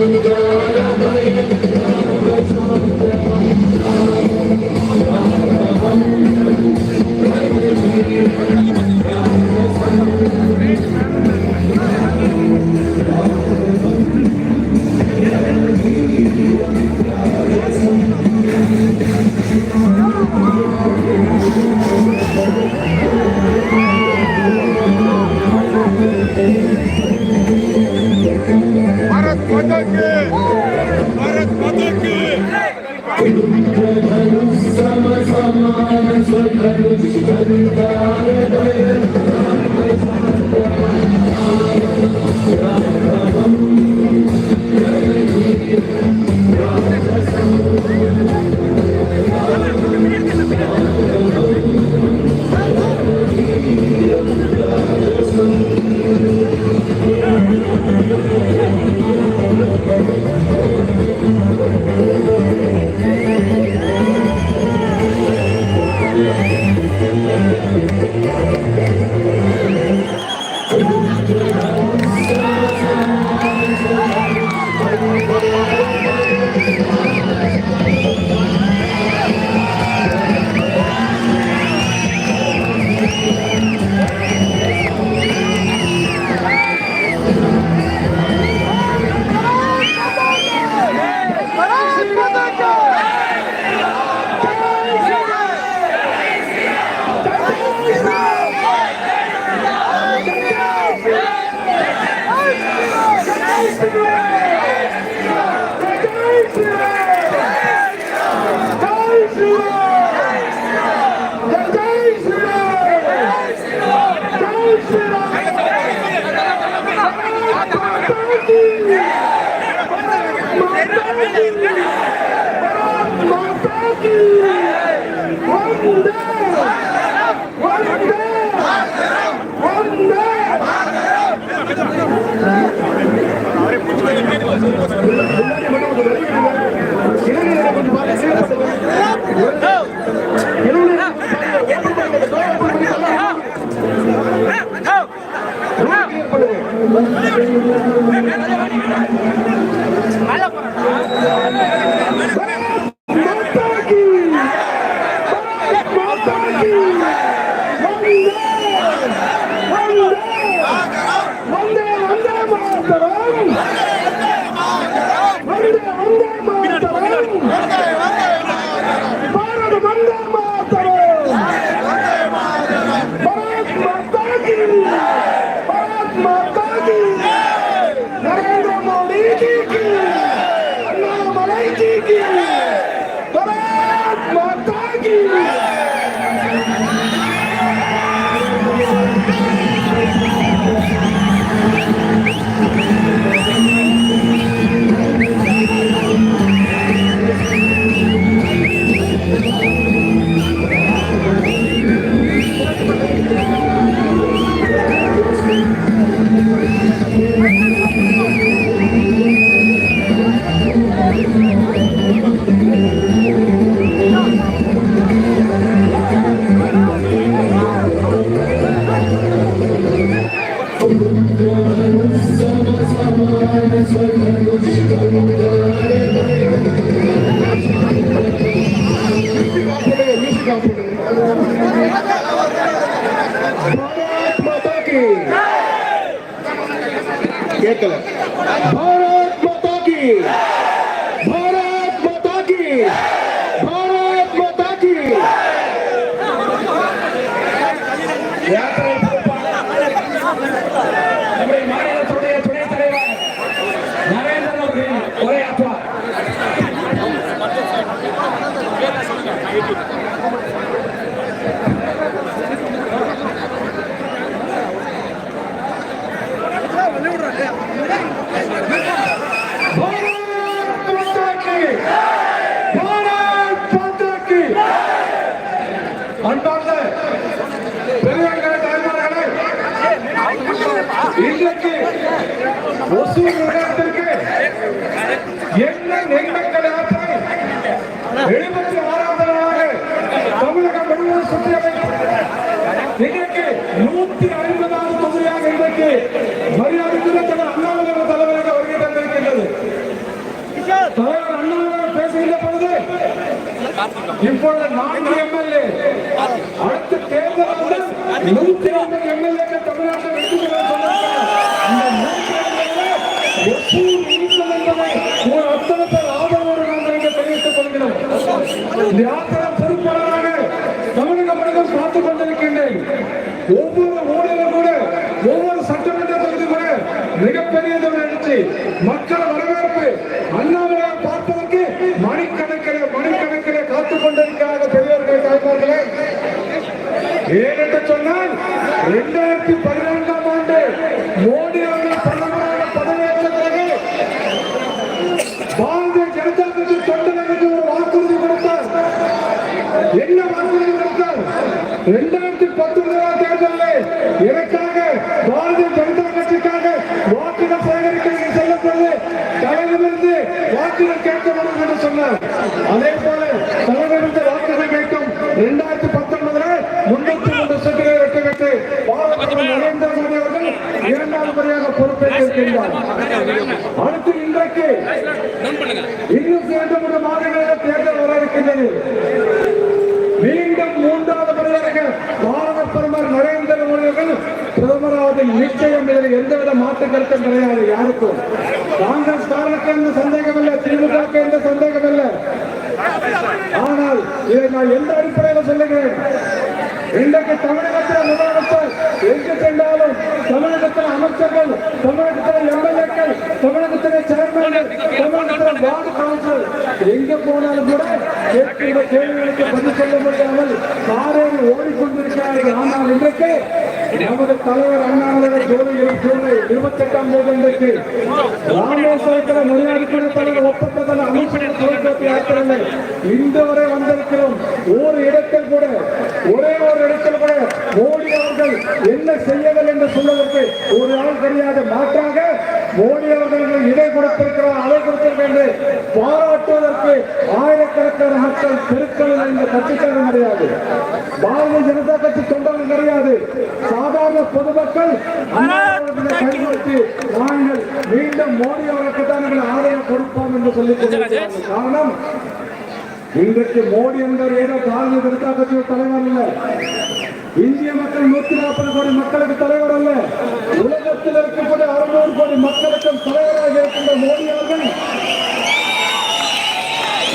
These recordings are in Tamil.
in the dark. Thank you. Gracias. வந்தே கேட்கல. பாரத் மாதா கி. என்ன நெறிமக்கள் எழுபத்தி ஆறாம் நாளாக தமிழகம் முழுவதும் சுற்றி இன்றைக்கு நூத்தி ஐம்பதாவது தொகுதியாக இன்றைக்கு மரியாதைக்குரிய தலைவர் அண்ணாமலைவர் தலைவராக வருகை தந்திருக்கின்றது. தலைவர் அண்ணாமலைவர் பேசுகின்ற பொழுது இப்பொழுது நான்கு எம்எல்ஏ அடுத்த தேர்தல் நூத்தி இந்த பொறுப்பாளராக தமிழக முழுவதும் பார்த்துக் கொண்டிருக்கின்றேன். ஒவ்வொரு ஊழலும் கூட ஒவ்வொரு சட்டமன்ற தொகுதி கூட மிகப்பெரிய நினைச்சு மக்கள் வரவேற்பு அண்ணாமலை பார்ப்பதற்கு மணிக்கணக்கில் மணிக்கணக்கில் காத்துக் கொண்டிருக்கிறார்கள் பெரியவர்கள் தாய்மார்களே ஏனென்று சொன்னால் இரண்டாயிரத்தி பதினான்காம் ஆண்டு மோடி அவர்கள் பிரதமராக பதவியேற்ற பிறகு பாரதிய ஜனதா கட்சி தொண்டர்களுக்கு ஒரு வாக்குறுதி கொடுத்தார் என்ன வாக்குறுதி கொடுத்தார் இரண்டாயிரத்தி பத்தொன்பதாம் தேர்தலில் எனக்காக பாரதிய ஜனதா கட்சிக்காக வாக்குகள் சேகரிக்க நீ செல்லப்படுது தலைவரிலிருந்து வாக்குகள் கேட்கப்படும் என்று சொன்னார். அதே போல தலைவரிலிருந்து வாக்குகள் கேட்கும் இரண்டாயிரத்தி பத்தொன்பதுல முன்னூத்தி மூன்று சீட்டுகளை வெற்றி பெற்று பாரத நரேந்திர மோடி அவர்கள் இரண்டாவது முறையாக பொறுப்பேற்றிருக்கின்றார். அடுத்து இன்றைக்கு இன்னும் இரண்டு மூன்று மாதங்களில் தேர்தல் வர இருக்கின்றது. மீண்டும் மூன்றாவது முறையாக பாரத பிரதமர் நரேந்திர மோடி அவர்கள் பிரதமராவது நிச்சயம் இதில் எந்தவித மாற்று கருத்தும் கிடையாது. யாருக்கும். காங்கிரஸ் காரனுக்கு எந்த சந்தேகம் இல்லை. திமுக எந்த சந்தேகம் இல்லை. ஆனால் இதை நான் எந்த அடிப்படையில் சொல்லுகிறேன்? இன்றைக்கு தமிழகத்தில் முதலமைச்சர் எங்கு சென்றாலும் தமிழகத்தில் அமைச்சர்கள் தமிழகத்தில் எம்எல்ஏக்கள் தமிழகத்தில் சேர்மன்கள் தமிழகத்தில் வார்டு கவுன்சில் எங்க போனாலும் கூட கேட்கின்ற கேள்விகளுக்கு பதில் சொல்ல முடியாமல் காரேறி ஓடிக்கொண்டிருக்கிறார்கள். ஆனால் இன்றைக்கு நமது தலைவர் அண்ணாமலை ஜோதி ஜூலை இருபத்தி எட்டாம் தேதி அன்றைக்கு ராமேஸ்வரத்தில் மரியாதைக்குரிய தலைவர் ஒப்பந்தத்தில் அமைப்பினர் தொலைக்காட்சி யாத்திரையில் இந்த வரை வந்திருக்கிறோம். ஒரு இடத்தில் கூட ஒரே ஒரு இடத்தில் கூட மோடி அவர்கள் என்ன செய்யவில்லை என்று சொல்வதற்கு ஒரு ஆள் தெரியாத மாற்றாக மோடி அவர்கள் கொடுத்திருக்கிறார் அதை கொடுத்திருக்கிறார் என்று பாராட்டுவதற்கு ஆயிரக்கணக்கான மக்கள் பெருக்களில் இந்த கட்சிக்காரன் கிடையாது பாரதிய ஜனதா கட்சி தொண்டர்கள் கிடையாது. சாதாரண பொதுமக்கள் கைவிட்டு நாங்கள் மீண்டும் மோடி அவர்களுக்கு தான் ஆதரவு கொடுப்போம் என்று கொண்டிருக்கிறார்கள். காரணம் இன்றைக்கு மோடி என்பவர் ஏதோ பாரதிய ஜனதா கட்சி தலைவர் அல்ல. இந்திய மக்கள் நூத்தி நாற்பது கோடி மக்களுக்கு தலைவர் அல்ல. உலகத்தில் இருக்கக்கூடிய அறுநூறு கோடி மக்களுக்கும் தலைவராக இருக்கின்ற மோடி அவர்கள்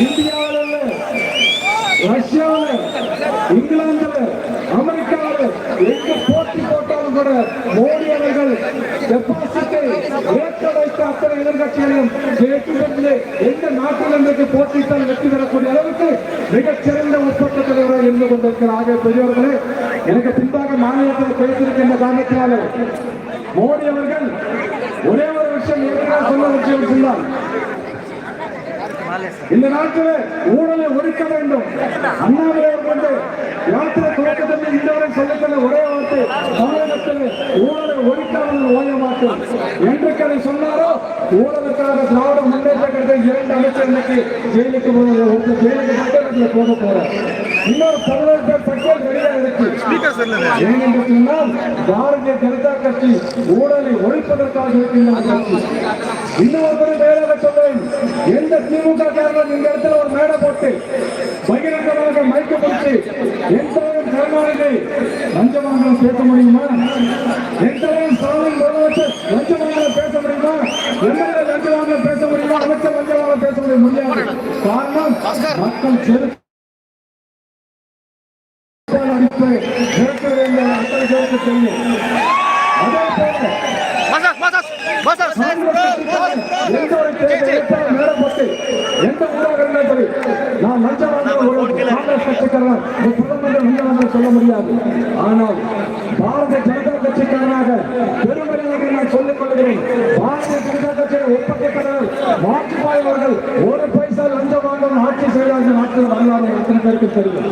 இந்தியாவில் அல்ல ரஷ்யாவில் இங்கிலாந்துல அமெரிக்காவில் எங்க போட்டி போட்டாலும் கூட மோடி டெபாசிட்டை ஏற்க வைத்த அத்தனை எதிர்கட்சிகளையும் வெற்றி எந்த நாட்டில் இன்றைக்கு போட்டியிட்டால் வெற்றி பெறக்கூடிய அளவுக்கு மிகச்சிறந்த உற்பத்தி தலைவராக இருந்து கொண்டிருக்கிறார் பெரியவர்களே எனக்கு பின்பாக மாநிலத்தில் பேசியிருக்கின்ற காரணத்தினாலே மோடி அவர்கள் ஒரே ஒரு விஷயம் ஏற்கனவே சொல்ல விஷயம் சொன்னார் இந்த நாட்டில் ஊழலை ஒழிக்க வேண்டும். அண்ணாமலை கொண்டு யாத்திரை துவக்கத்தில் இந்த வரை ஒரே வார்த்தை தமிழகத்தில் ஊழலை ஒழிக்காமல் ஓய மாட்டோம் என்றைக்கு அதை சொன்னாரோ? ஊழலுக்காக திராவிட முன்னேற்ற கழகத்தை இரண்டு அமைச்சர் இன்னைக்கு ஜெயிலுக்கு ஒருத்தர் ஜெயிலுக்கு பட்டியலில் போக போறார். இன்னொரு பதினோரு பேர் பட்டியல் ரெடியா இருக்கு ஏனென்று சொன்னால் பாரதிய ஜனதா கட்சி ஊழலை ஒழிப்பதற்காக இருக்கின்ற கட்சி இன்னொரு முறை மேலாக சொல்றேன். எந்த திமுக காரணம் இந்த இடத்துல ஒரு மேடை போட்டு பகிரங்கமாக மைக்க பிடிச்சு எந்த கருணாநிதி லஞ்சமாங்கலம் பேச முடியுமா எந்த ஸ்டாலின் முதலமைச்சர் லஞ்சமாங்கலம் பேச முடியுமா எம்எல்ஏ லஞ்சமாங்கலம் பேச முடியுமா அமைச்சர் லஞ்சமாங்கலம் பேச முடிய முடியாது காரணம் மக்கள் செரு அடிப்பை நிறுத்த வேண்டிய அத்தனை பேருக்கு தெரியும் அதே போல எந்த ஒரு தேர்தல் எடுத்தாலும் மேடப்பட்டு எந்த ஊராக இருந்தாலும் சரி நான் லஞ்சம் வாங்க ஒரு காங்கிரஸ் கட்சிக்காரன் ஒரு பிரதமர் லஞ்சம் வாங்க சொல்ல முடியாது. ஆனால் பாரதிய ஜனதா கட்சிக்காரனாக பெருமையாக நான் சொல்லிக் கொள்கிறேன். பாரதிய ஜனதா கட்சியின் ஒப்பந்தக்காரர் வாஜ்பாய் அவர்கள். ஒரு பைசா லஞ்சம் வாங்காமல் ஆட்சி செய்தார் இந்த நாட்டில் வரலாறு எத்தனை பேருக்கு தெரியும்?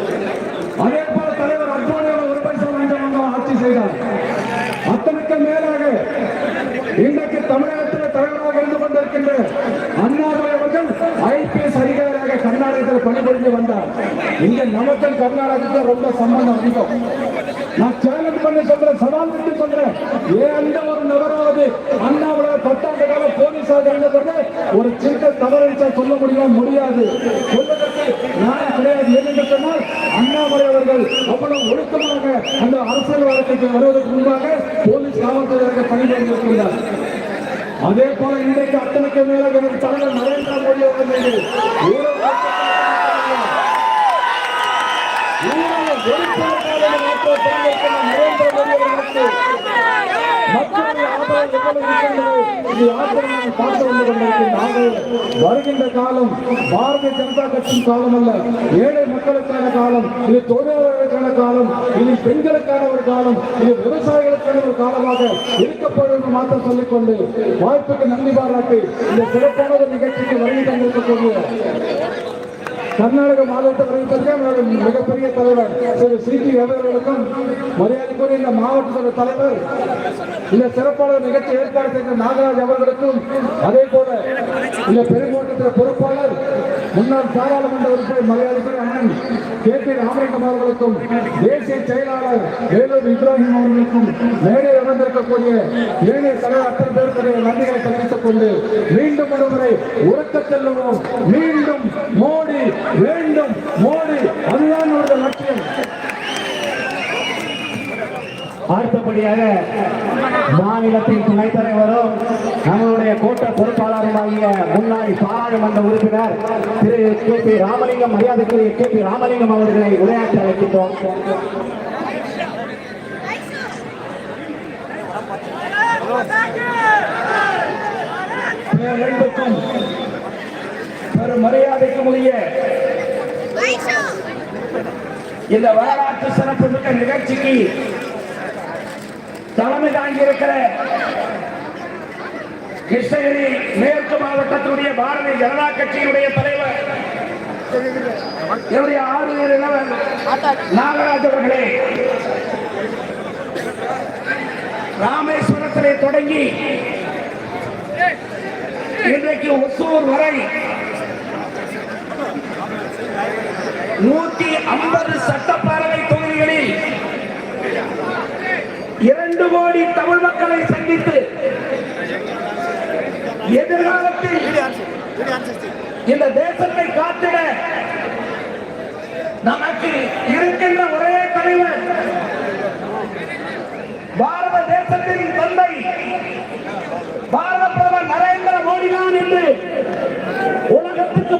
அதே போல தலைவர் அத்வானி அவர்கள் ஒரு பைசா லஞ்சம் வாங்காமல் ஆட்சி செய்தார் அத்தனைக்கு மேலாக இன்றைக்கு தமிழகத்தில் தலைவராக இருந்து கொண்டிருக்கின்ற அண்ணாமலை அவர்கள் ஐபிஎஸ் அதிகாரியாக கர்நாடகத்தில் பணிபுரிந்து வந்தார். இங்க நமக்கும் கர்நாடகத்துக்கு ரொம்ப சம்பந்தம் அதிகம். நான் சேலஞ்ச் பண்ணி சொல்றேன் சவால் விட்டு சொல்றேன் ஏன் அந்த ஒரு நபராவது அண்ணாமலை பத்தாண்டு கால போலீஸாக இருந்தவர்கள் ஒரு சின்ன தவறடிச்சா சொல்ல முடியும்? முடியாது. சொல்வதற்கு நான் கிடையாது. என்றால் அண்ணாமலை அவர்கள் அவ்வளவு ஒழுக்கமாக அந்த அரசியல் வாழ்க்கைக்கு வருவதற்கு முன்பாக போலீஸ் காவல்துறையாக பணிபுரிந்திருக்கிறார் அதே போல இன்றைக்கு அத்தனைக்கு மேல நமது தலைவர் நரேந்திர மோடி அவர்கள் மீது நரேந்திர மோடி அவர்களுக்கு மக்களுடைய வருகின்ற காலம் பாரதிய ஜனதா கட்சியின் காலம் அல்ல ஏழை மக்களுக்கான காலம் இது தொழிலாளர்களுக்கான காலம் இது பெண்களுக்கான ஒரு காலம் இது விவசாயிகளுக்கான ஒரு காலமாக இருக்கப்படும் என்று மாத்திரம் சொல்லிக்கொண்டு வாய்ப்புக்கு நன்றி பாராட்டி இந்த சிறப்பான ஒரு நிகழ்ச்சிக்கு வருகை தந்திருக்கக்கூடிய கர்நாடக மாவட்ட வரைக்கும் மிகப்பெரிய தலைவர் திரு சி டி அவர்களுக்கும் மரியாதைக்குரிய இந்த மாவட்டத்தோட தலைவர் இந்த சிறப்பான நிகழ்ச்சி ஏற்பாடு செய்த நாகராஜ் அவர்களுக்கும் அதே போல இந்த பெருங்கோட்டத்தில் பொறுப்பாளர் முன்னாள் பாராளுமன்ற உறுப்பினர் மரியாதைக்குரிய அண்ணன் கே பி ராமலிங்கம் அவர்களுக்கும் தேசிய செயலாளர் வேலூர் இப்ராஹிம் அவர்களுக்கும் மேடை அமர்ந்திருக்கக்கூடிய ஏனைய தலைவர் அத்தனை பேருக்குடைய நன்றிகளை தெரிவித்துக் கொண்டு மீண்டும் ஒருமுறை உறக்க செல்லுவோம் மீண்டும் வேண்டும். மோடி அதுதான் அவருடைய லட்சியம். அடுத்தபடியாக மாநிலத்தின் துணைத் தலைவரும் நம்மளுடைய கோட்ட பொறுப்பாளருமாகிய முன்னாள் பாராளுமன்ற உறுப்பினர் திரு கே பி ராமலிங்கம் மரியாதைக்குரிய கே பி ராமலிங்கம் அவர்களை உரையாற்ற அழைக்கின்றோம். இரண்டுக்கும் பெரும் மரியாதைக்கும் உரிய இந்த வரலாற்று சிறப்பு மிக்க நிகழ்ச்சிக்கு தலைமை தாங்கியிருக்கிற கிருஷ்ணகிரி மேற்கு மாவட்டத்தினுடைய பாரதிய ஜனதா கட்சியினுடைய தலைவர் என்னுடைய ஆளுநர் இளவல் நாகராஜ் அவர்களே ராமேஸ்வரத்திலே தொடங்கி இன்றைக்கு ஒசூர் வரை நூத்தி ஐம்பது சட்டப்பேரவை தொகுதிகளில் இரண்டு கோடி தமிழ் மக்களை சந்தித்து எதிர்காலத்தில் இந்த தேசத்தை காத்திட நமக்கு இருக்கின்ற ஒரே தலைவர் பாரத தேசத்தின் தந்தை பாரத பிரதமர் நரேந்திர மோடி தான் என்று உலகத்துக்கு